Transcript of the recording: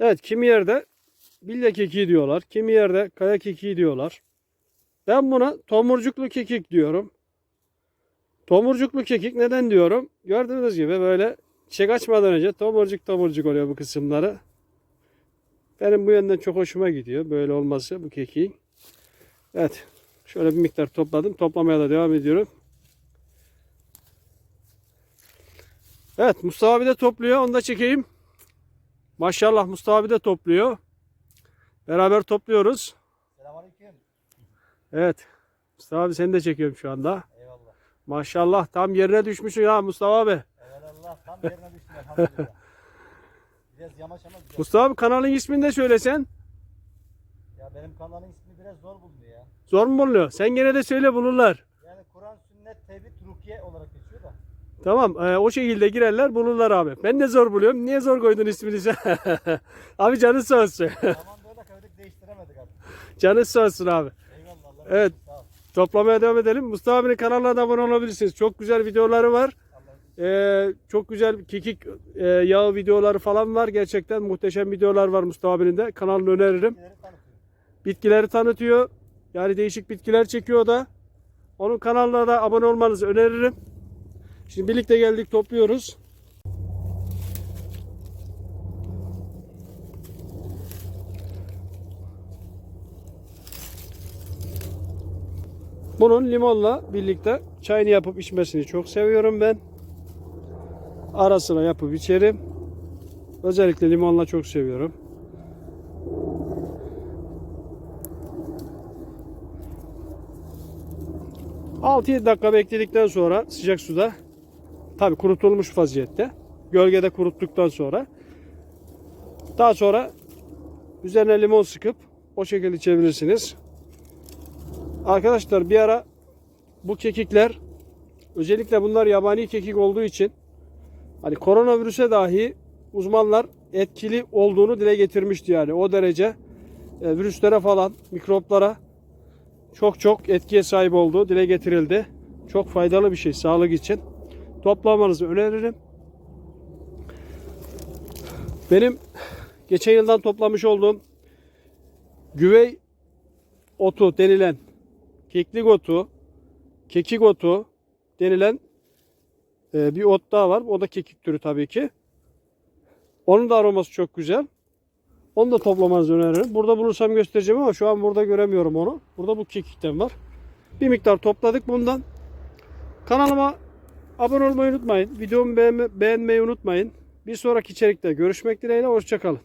Evet kimi yerde bilye kekiği diyorlar. Kimi yerde kaya kekiği diyorlar. Ben buna tomurcuklu kekik diyorum. Tomurcuklu kekik neden diyorum? Gördüğünüz gibi böyle çiçek açmadan önce tomurcuk tomurcuk oluyor bu kısımları. Benim bu yönden çok hoşuma gidiyor böyle olması bu kekiğin. Evet. Şöyle bir miktar topladım. Toplamaya da devam ediyorum. Evet Mustafa abi de topluyor. Onu da çekeyim. Maşallah Mustafa abi de topluyor. Beraber topluyoruz. Selamünaleyküm. Evet. Mustafa abi seni de çekiyorum şu anda. Eyvallah. Maşallah tam yerine düşmüşsün ya Mustafa abi. Eyvallah. Tam yerine düştüm elhamdülillah. Biraz yamaç ama güzel. Mustafa abi kanalın ismini de söylesen. Ya benim kanalın ismi biraz zor bulundu ya. Zor mu bulunuyor? Sen gene de söyle bulurlar. Yani Kur'an, sünnet, tevhid, rukiye olarak. Tamam e, o şekilde girerler bulurlar abi. Ben de zor buluyorum. Niye zor koydun ismini sen? abi canın sağ olsun. Tamam böyle koyduk değiştiremedik artık. canın sağ olsun abi. Eyvallah. Allah Evet. Toplamaya devam edelim. Mustafa abinin kanalına da abone olabilirsiniz. Çok güzel videoları var. Ee, çok güzel kekik e, yağı videoları falan var. Gerçekten muhteşem videolar var Mustafa abinin de. Kanalını öneririm. Bitkileri tanıtıyor. Bitkileri tanıtıyor. Yani değişik bitkiler çekiyor da. Onun kanalına da abone olmanızı öneririm. Şimdi birlikte geldik topluyoruz. Bunun limonla birlikte çayını yapıp içmesini çok seviyorum ben. Arasına yapıp içerim. Özellikle limonla çok seviyorum. Altı 7 dakika bekledikten sonra sıcak suda tabi kurutulmuş vaziyette gölgede kuruttuktan sonra daha sonra üzerine limon sıkıp o şekilde içebilirsiniz. Arkadaşlar bir ara bu kekikler özellikle bunlar yabani kekik olduğu için hani koronavirüse dahi uzmanlar etkili olduğunu dile getirmişti yani o derece e, virüslere falan mikroplara çok çok etkiye sahip olduğu dile getirildi. Çok faydalı bir şey sağlık için. Toplamanızı öneririm. Benim geçen yıldan toplamış olduğum güvey otu denilen keklik otu, kekik otu denilen e, bir ot daha var. O da kekik türü tabii ki. Onun da aroması çok güzel. Onu da toplamanızı öneririm. Burada bulursam göstereceğim ama şu an burada göremiyorum onu. Burada bu kekikten var. Bir miktar topladık bundan. Kanalıma abone olmayı unutmayın. Videomu beğenme- beğenmeyi unutmayın. Bir sonraki içerikte görüşmek dileğiyle. Hoşçakalın.